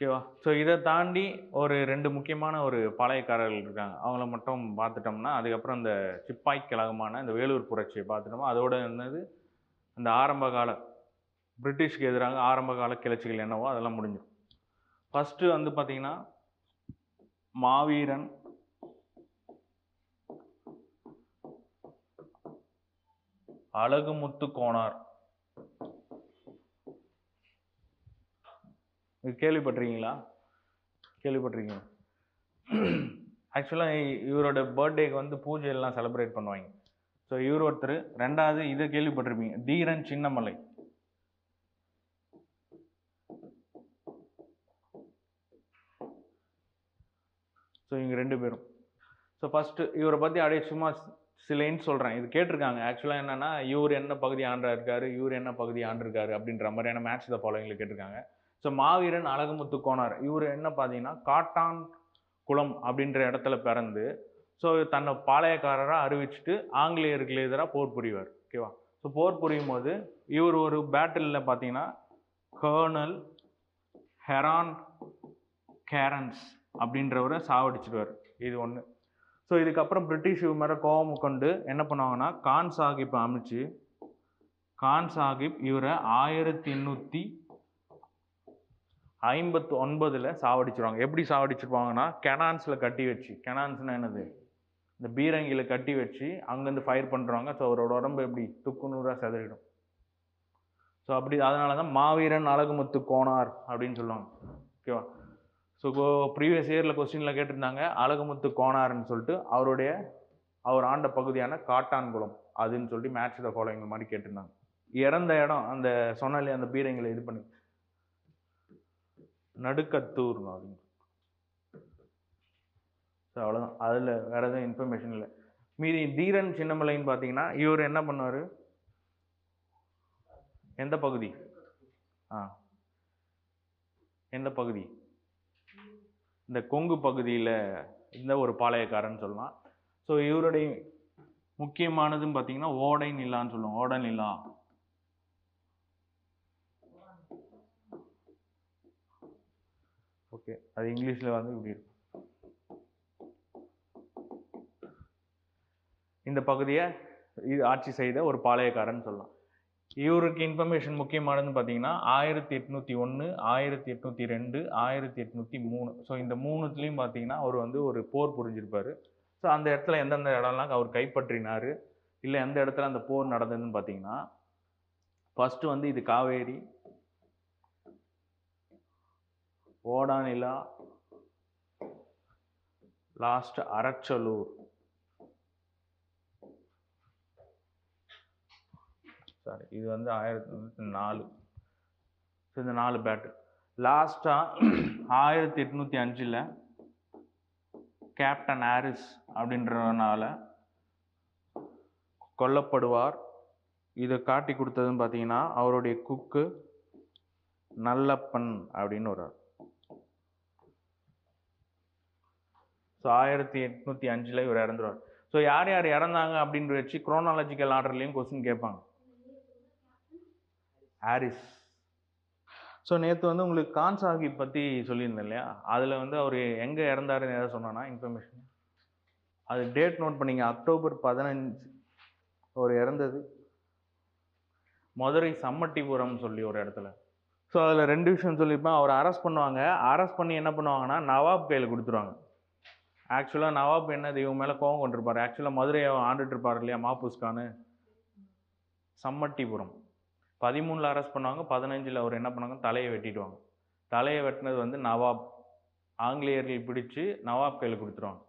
ஓகேவா ஸோ இதை தாண்டி ஒரு ரெண்டு முக்கியமான ஒரு பாளையக்காரர்கள் இருக்காங்க. அவங்கள மட்டும் பார்த்துட்டோம்னா அதுக்கப்புறம் இந்த சிப்பாய் கழகமான இந்த வேலூர் புரட்சியை பார்த்துட்டோமா அதோட என்னது? இந்த ஆரம்ப கால பிரிட்டிஷ்க்கு எதிராக ஆரம்ப கால கிளர்ச்சிகள் என்னவோ அதெல்லாம் முடிஞ்சிடும். ஃபஸ்ட்டு வந்து பார்த்திங்கன்னா மாவீரன் அழகுமுத்து கோனார் இது கேள்விப்பட்டிருக்கீங்களா? கேள்விப்பட்டிருக்கீங்க. ஆக்சுவலாக இவரோட பர்த்டேக்கு வந்து பூஜை எல்லாம் செலிப்ரேட் பண்ணுவாங்க. ஸோ இவர் ஒருத்தர் ரெண்டாவது இதை கேள்விப்பட்டிருப்பீங்க. தீரன் சின்னமலை. ஸோ இவங்க ரெண்டு பேரும். ஸோ ஃபஸ்ட்டு இவரை பற்றி அப்படியே சும்மா சிலைன்னு சொல்கிறேன் இது கேட்டிருக்காங்க. ஆக்சுவலாக என்னென்னா இவர் என்ன பகுதி ஆண்டா இருக்காரு இவர் என்ன பகுதி ஆண்டிருக்காரு அப்படின்ற மாதிரியான மேட்ச் த ஃபாலோவிங்கில் கேட்டிருக்காங்க. ஸோ மாவீரன் அழகுமுத்து கோனார். இவர் என்ன பார்த்தீங்கன்னா காட்டான் குளம் அப்படின்ற இடத்துல பிறந்து ஸோ தன்னை பாளையக்காரராக அறிவிச்சிட்டு ஆங்கிலேயர்களுக்கு எதிராக போர் புரிவார். ஓகேவா ஸோ போர் புரியும் போது இவர் ஒரு பேட்டிலில் பார்த்தீங்கன்னா கர்னல் ஹெரான் கேரன்ஸ் அப்படின்றவரை சாவடிச்சிடுவார் இது ஒன்று ஸோ இதுக்கப்புறம் பிரிட்டிஷ் இவர் மேலே கோபம் கொண்டு என்ன பண்ணுவாங்கன்னா கான் சாஹிப் அமைச்சு கான் சாஹிப் இவரை ஆயிரத்தி எண்ணூற்றி ஐம்பத்து ஒன்பதில் சாவடிச்சிருவாங்க. எப்படி சாவடிச்சிருப்பாங்கன்னா கெனான்ஸில் கட்டி வச்சு. கெனான்ஸ்னால் என்னது? இந்த பீரங்கியில் கட்டி வச்சு அங்கேருந்து ஃபயர் பண்ணுறாங்க ஸோ அவரோட உடம்பு எப்படி? துக்கு நூறாக செதறிடும். ஸோ அப்படி அதனால தான் மாவீரன் அழகுமுத்து கோனார் அப்படின்னு சொல்லுவாங்க. ஓகேவா ஸோ ப்ரீவியஸ் இயரில் கொஸ்டினில் கேட்டிருந்தாங்க அழகுமுத்து கோனார்னு சொல்லிட்டு அவருடைய அவர் ஆண்ட பகுதியான காட்டான்குளம் அதுன்னு சொல்லிட்டு மேட்ச் த ஃபாலோவிங் மாதிரி கேட்டிருந்தாங்க. இறந்த இடம் அந்த சொன்னாலே அந்த பீரங்கில இது பண்ணி? நடுக்கத்தூர் அப்படின்னு ஸோ அவ்வளோதான் அதில் வேற எதுவும் இன்ஃபர்மேஷன் இல்லை. மீதி தீரன் சின்னமலைன்னு பார்த்தீங்கன்னா இவர் என்ன பண்ணார் எந்த பகுதி? ஆ. எந்த பகுதி? இந்த கொங்கு பகுதியில் இந்த ஒரு பாளையக்காரன்னு சொல்லலாம். ஸோ இவருடைய முக்கியமானதுன்னு பார்த்தீங்கன்னா ஓடை நிலான்னு சொல்லுவோம் ஓட நிலா ஓகே அது இங்கிலீஷில் வந்து இப்படி இருக்கும். இந்த பகுதியை இது ஆட்சி செய்த ஒரு பாளையக்காரன் சொல்லலாம். இவருக்கு இன்ஃபர்மேஷன் முக்கியமானதுன்னு பார்த்தீங்கன்னா ஆயிரத்தி எட்நூற்றி ஒன்று ஆயிரத்தி எட்நூற்றி ரெண்டு ஆயிரத்தி எட்நூற்றி மூணு. ஸோ இந்த மூணுத்துலேயும் பார்த்தீங்கன்னா அவர் வந்து ஒரு போர் புரிஞ்சிருப்பார். ஸோ அந்த இடத்துல எந்தெந்த இடம்லாம் அவர் கைப்பற்றினார் இல்லை எந்த இடத்துல அந்த போர் நடந்ததுன்னு பார்த்தீங்கன்னா ஃபஸ்ட்டு வந்து இது காவேரி ஓடானிலா லாஸ்ட் அரச்சலூர் சாரி இது வந்து ஆயிரத்தி தொண்ணூற்றி நாலு. ஸோ இந்த நாலு பேட்டு லாஸ்ட்டாக ஆயிரத்தி எட்நூற்றி அஞ்சில் கேப்டன் ஹாரிஸ் அப்படின்றனால கொல்லப்படுவார். இதை காட்டி கொடுத்ததுன்னு பார்த்தீங்கன்னா அவருடைய குக்கு நல்லப்பன் அப்படின்னு ஒரு ஸோ ஆயிரத்தி எட்நூற்றி அஞ்சில் இவர் இறந்துருவார். ஸோ யார் யார் இறந்தாங்க அப்படின்னு வச்சு குரோனாலஜிக்கல் ஆர்டர்லேயும் கொஸ்டின் கேட்பாங்க. ஹாரிஸ் ஸோ நேற்று வந்து உங்களுக்கு கான் சாஹிப் பற்றி சொல்லியிருந்தேன் இல்லையா? அதில் வந்து அவர் எங்கே இறந்தாருன்னு எதாவது சொன்னானா? இன்ஃபர்மேஷன் அது டேட் நோட் பண்ணீங்க. அக்டோபர் பதினஞ்சு அவர் இறந்தது. மதுரை சம்மட்டிபுரம் சொல்லி ஒரு இடத்துல. ஸோ அதில் ரெண்டு விஷயம் சொல்லியிருப்பேன். அவர் அரெஸ்ட் பண்ணுவாங்க. அரெஸ்ட் பண்ணி என்ன பண்ணுவாங்கன்னா நவாப் கையில் கொடுத்துருவாங்க. ஆக்சுவலாக நவாப் என்னது இவன் மேலே கோவம் கொண்டிருப்பார்? ஆக்சுவலாக மதுரையை ஆண்டுட்டு இருப்பார் இல்லையா மாபூஸ்கானு சம்மட்டிபுரம். பதிமூணில் அரெஸ்ட் பண்ணுவாங்க பதினஞ்சில் அவர் என்ன பண்ணாங்க தலையை வெட்டிடுவாங்க. தலையை வெட்டினது வந்து நவாப். ஆங்கிலேயர்கள் பிடிச்சு நவாப் கையில் கொடுத்துருவாங்க.